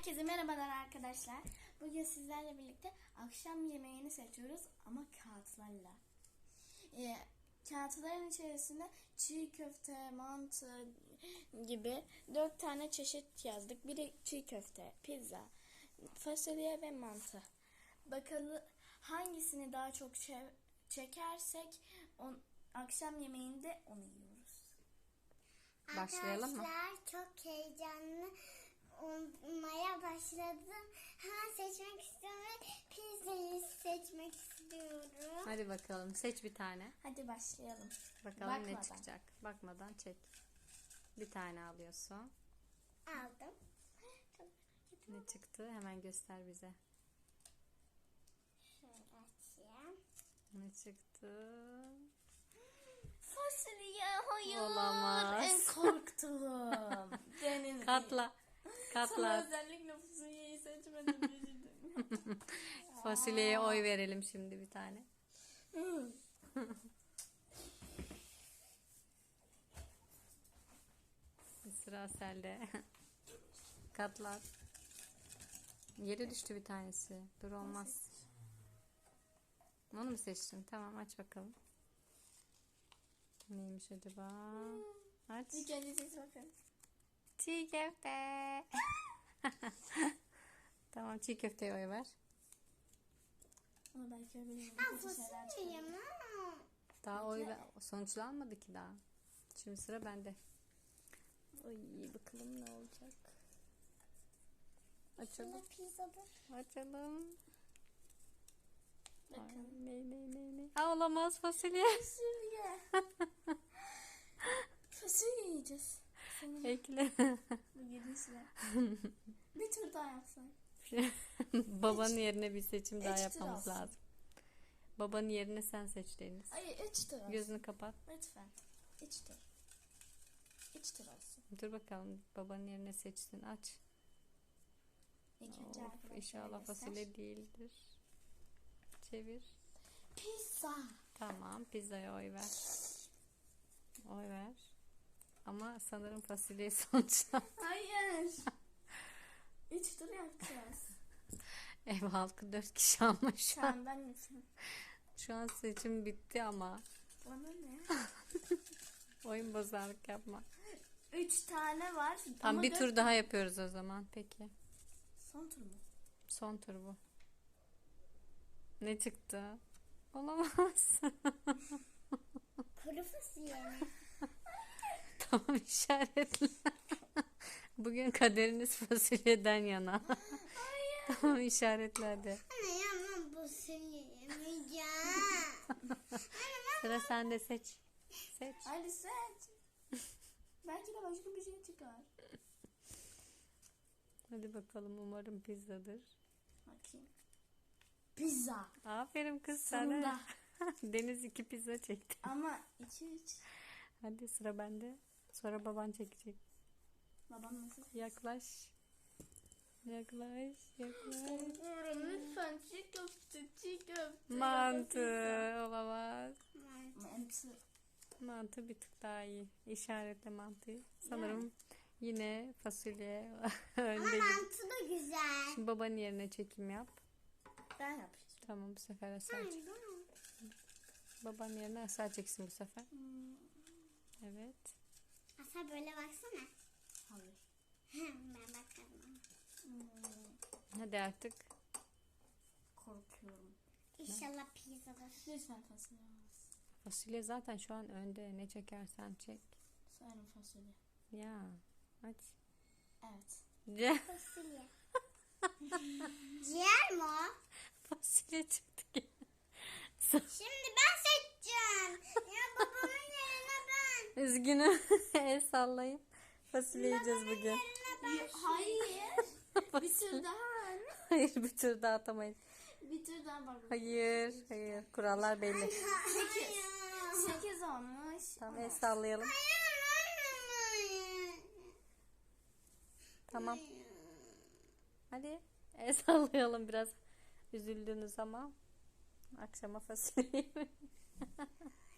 Herkese merhabalar arkadaşlar. Bugün sizlerle birlikte akşam yemeğini seçiyoruz ama kağıtlarla. Ee, kağıtların içerisinde çiğ köfte, mantı gibi dört tane çeşit yazdık. Biri çiğ köfte, pizza, fasulye ve mantı. Bakalım hangisini daha çok çe- çekersek on, akşam yemeğinde onu yiyoruz. Başlayalım mı? Arkadaşlar çok heyecanlı olmaya başladım. Hemen seçmek istiyorum ve pizzayı seçmek istiyorum. Hadi bakalım seç bir tane. Hadi başlayalım. Bakalım ne Bakmadan. çıkacak. Bakmadan çek. Bir tane alıyorsun. Aldım. Ne çıktı? Hemen göster bize. Şöyle açayım. Ne çıktı? Fasulye hayır. Olamaz. En korktuğum. Deniz. Katla. Sana Katla. özellikle fasulyeyi seçmedim. üzüldüm. Fasulyeye oy verelim şimdi bir tane. Hı. Sıra sende. Katlar. Yere düştü bir tanesi. Dur olmaz. Onu mu seçtin? Tamam aç bakalım. Neymiş acaba? Aç. İlk önce siz bakın. Çiğ köfte. tamam çiğ köfteye oy ver. Ama belki Ben yemem. Daha oy ver. Sonuçlanmadı ki daha. Şimdi sıra bende. Oy bakalım ne olacak. Açalım. Açalım. Ay, Bakın. ne ne ne ne. Aa, olamaz fasulye. Fasulye. fasulye yiyeceğiz. Senin Ekle. bu gidişle. bir tur daha yapsak. Babanın yerine bir seçim daha üç tur yapmamız olsun. lazım. Babanın yerine sen seç Deniz. Hayır üç tur olsun. Gözünü kapat. Lütfen. Üç tur. Üç tur olsun. Dur bakalım babanın yerine seçsin. Aç. İlk önce Of, arkadaşlara inşallah göster. fasulye değildir. Çevir. Pizza. Tamam pizzaya oy ver. Oy ver. Ama sanırım fasulye sonuçta. Hayır. Üç tur yapacağız. Ev halkı dört kişi ama şu an, Tamam ben yapayım. şu an seçim bitti ama Bana ne? oyun bozanlık yapma. Üç tane var. Tam ama bir dört- tur daha yapıyoruz o zaman. Peki. Son tur mu? Son tur bu. Ne çıktı? Olamaz. Kuru fasulye mi? Tamam işaretle. Bugün kaderiniz fasulyeden yana. tamam işaretle hadi. Anne yemem fasulye yemeyeceğim. Sıra sende seç. Seç. Hadi seç. Belki de başka bir şey çıkar. Hadi bakalım umarım pizzadır. Bakayım. Pizza. Aferin kız Sonunda. sana. Deniz iki pizza çekti. Ama iki üç. Hadi sıra bende. Sonra baban çekecek. Babam nasıl? Yaklaş. Yaklaş. Yaklaş. Lütfen çiğ köfte, çiğ köfte. Mantı olamaz. Mantı. Mantı bir tık daha iyi. İşaretle mantıyı. Sanırım yine fasulye önde gibi. Mantı da güzel. Şimdi babanın yerine çekim yap. Ben yapacağım. Tamam bu sefer Asel çek. Babanın yerine Asel çeksin bu sefer. Evet. Asa böyle baksana. Hayır. ben bakarım. Hadi artık. Korkuyorum. İnşallah pizzadır. Lütfen fasulye olmasın. Fasulye zaten şu an önde. Ne çekersen çek. Sanırım fasulye. Ya. Aç. Evet. Fasulye. Ciğer mi o? Fasulye çıktı ki. Şimdi ben seçeceğim. Ya babamın yerine ben. Üzgünüm. El sallayın. Fasulye yiyeceğiz bugün. Hayır. bir tur daha? Hayır bir tur daha atamayız. Bir tur daha var. Hayır. Hayır. Kurallar belli. Sekiz. Sekiz olmuş. Tamam el sallayalım. Tamam. Hadi. El sallayalım biraz. Üzüldünüz ama. Akşama fasulye.